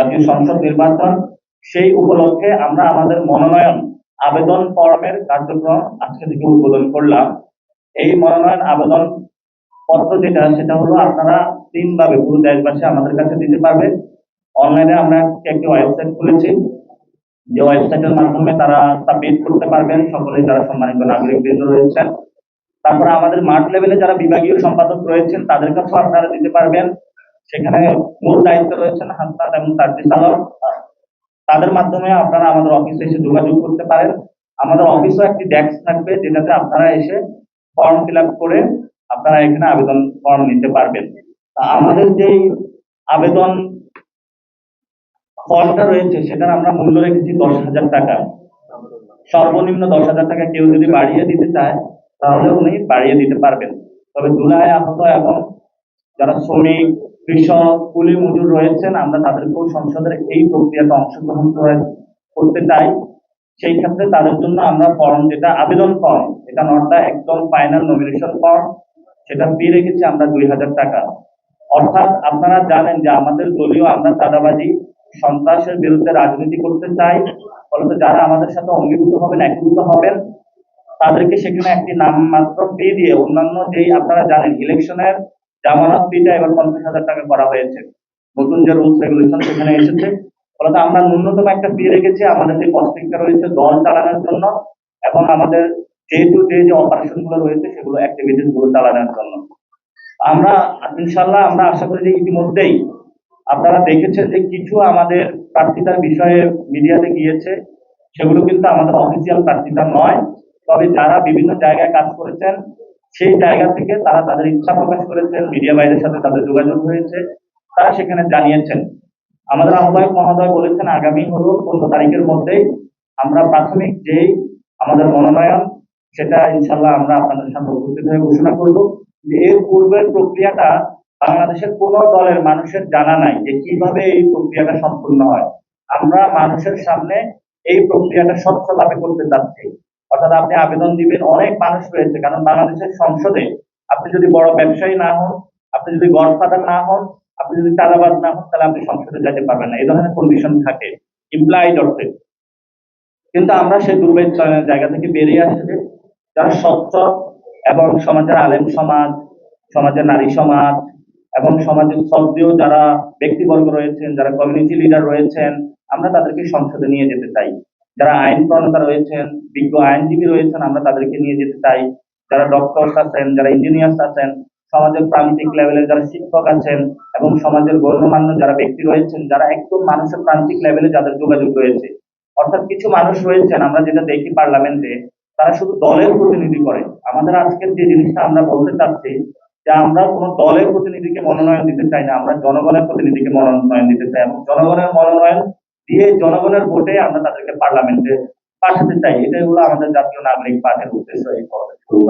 জাতীয় সংসদ নির্বাচন, সেই উপলক্ষে আমরা আমাদের মনোনয়ন আবেদন ফর্মের কার্যক্রম আজকে থেকে উদ্বোধন করলাম। এই মনোনয়ন আবেদন পত্র যেটা, সেটা হলো আপনারা তিন ভাবে পুরো দেশবাসী আমাদের কাছে দিতে পারবে। অনলাইনে আমরা একটি ওয়েবসাইট খুলেছি। যে ওয়েবসাইটের মাধ্যমে তারা সাবমিট করতে পারবেন। সকলে যারা সম্মানিত নাগরিক বৃন্দ রয়েছেন। তারপরে আমাদের মাঠ লেভেলে যারা বিভাগীয় সম্পাদক রয়েছেন, তাদের কাছেও আপনারা দিতে পারবেন। সেখানে মূল দায়িত্ব রয়েছেন হাসনাত এবং তার্জিস আলম তাদের মাধ্যমে আপনারা আমাদের অফিসে এসে যোগাযোগ করতে পারেন। আমাদের অফিসও একটি ডেস্ক থাকবে যেটাতে আপনারা এসে ফর্ম ফিল করে আপনারা এখানে আবেদন ফর্ম নিতে পারবেন। আমাদের যেই আবেদন ফর্মটা রয়েছে সেটার আমরা মূল্য রেখেছি দশ হাজার টাকা। সর্বনিম্ন দশ হাজার টাকা কেউ যদি বাড়িয়ে দিতে চায়, তাহলে উনি বাড়িয়ে দিতে পারবেন। তবে জুলাই আহত এবং যারা শ্রমিক, কৃষক কুলি মজুর রয়েছেন, আমরা তাদেরকেও সংসদের এই প্রক্রিয়াতে অংশগ্রহণ করে- করতে চাই। সেই ক্ষেত্রে তাদের জন্য আমরা ফর্ম যেটা আবেদন ফর্ম এটা নটটা একদম ফাইনাল নমিনেশন ফর্ম সেটা ফি রেখেছি আমরা দুই হাজার টাকা। অর্থাৎ আপনারা জানেন যে আমাদের দলীয় আমরা চাঁদাবাজি, সন্ত্রাসের বিরুদ্ধে রাজনীতি করতে চাই, ফলত যারা আমাদের সাথে অঙ্গীভূত হবেন, একীভূত হবেন, তাদেরকে সেখানে একটি নামমাত্র ফি দিয়ে অন্যান্য যেই আপনারা জানেন ইলেকশনের জামানত ফিটা এবার পঞ্চাশ হাজার টাকা করা হয়েছে। নতুন যে রুলস রেগুলেশন সেখানে এসেছে, ফলত আমরা ন্যূনতম একটা ফি রেখেছি, আমাদের যে কস্টিংটা রয়েছে, দল চালানোর জন্য এবং আমাদের ডে টু ডে যে অপারেশনগুলো রয়েছে, সেগুলো অ্যাক্টিভিটিসগুলো চালানোর জন্য। আমরা ইনশাল্লাহ আমরা আশা করি যে ইতিমধ্যেই আপনারা দেখেছেন যে কিছু আমাদের প্রার্থিতার বিষয়ে মিডিয়াতে গিয়েছে, সেগুলো কিন্তু আমাদের অফিসিয়াল প্রার্থিতা নয়। তবে যারা বিভিন্ন জায়গায় কাজ করেছেন সেই জায়গা থেকে তারা তাদের ইচ্ছা প্রকাশ করেছেন মিডিয়া বাইরের সাথে তাদের যোগাযোগ হয়েছে, তারা সেখানে জানিয়েছেন। আমাদের আহ্বায়ক মহোদয় বলেছেন, আগামী হলো পনেরো তারিখের মধ্যেই আমরা প্রাথমিক যেই আমাদের মনোনয়ন, সেটা ইনশাল্লাহ আমরা আপনাদের সামনে উপস্থিত হয়ে ঘোষণা করব। যে এর পূর্বের প্রক্রিয়াটা বাংলাদেশের কোন দলের মানুষের জানা নাই যে কীভাবে এই প্রক্রিয়াটা সম্পূর্ণ হয়। আমরা মানুষের সামনে এই প্রক্রিয়াটা স্বচ্ছভাবে করতে চাচ্ছি। অর্থাৎ আপনি আবেদন দিবেন, অনেক মানুষ রয়েছে, কারণ বাংলাদেশের সংসদে আপনি যদি বড় ব্যবসায়ী না হন, আপনি যদি গডফাদার না হন, আপনি যদি চাঁদাবাজ না হন, তাহলে আপনি সংসদে যেতে পারবেন না। এই ধরনের কন্ডিশন থাকে ইমপ্লয়েড অর্থে। কিন্তু আমরা সেই দুর্বৃত্ত জায়গা থেকে বেরিয়ে আসছে যারা স্বচ্ছ এবং সমাজের আলেম সমাজ, সমাজের নারী সমাজ, এবং সমাজের সক্রিয় যারা ব্যক্তিবর্গ রয়েছেন, যারা কমিউনিটি লিডার রয়েছেন, আমরা তাদেরকে সংসদে নিয়ে যেতে চাই। যারা আইন প্রণেতা রয়েছেন, বিজ্ঞ আইনজীবী রয়েছেন, আমরা তাদেরকে নিয়ে যেতে চাই। যারা ডক্টরস আছেন, যারা ইঞ্জিনিয়ার্স আছেন, সমাজের প্রান্তিক লেভেলে যারা শিক্ষক আছেন এবং সমাজের গণ্যমান্য যারা ব্যক্তি রয়েছেন, যারা একদম মানুষের প্রান্তিক লেভেলে যাদের যোগাযোগ রয়েছে। অর্থাৎ কিছু মানুষ রয়েছেন, আমরা যেটা দেখি পার্লামেন্টে, তারা শুধু দলের প্রতিনিধি করে। আমাদের আজকের যে জিনিসটা আমরা বলতে চাচ্ছি, যে আমরা কোনো দলের প্রতিনিধিকে মনোনয়ন দিতে চাই না, আমরা জনগণের প্রতিনিধিকে মনোনয়ন দিতে চাই এবং জনগণের মনোনয়ন দিয়ে জনগণের ভোটে আমরা তাদেরকে পার্লামেন্টে পাঠাতে চাই। এটাই হলো আমাদের জাতীয় নাগরিক পার্টির উদ্দেশ্য এই শুরু করা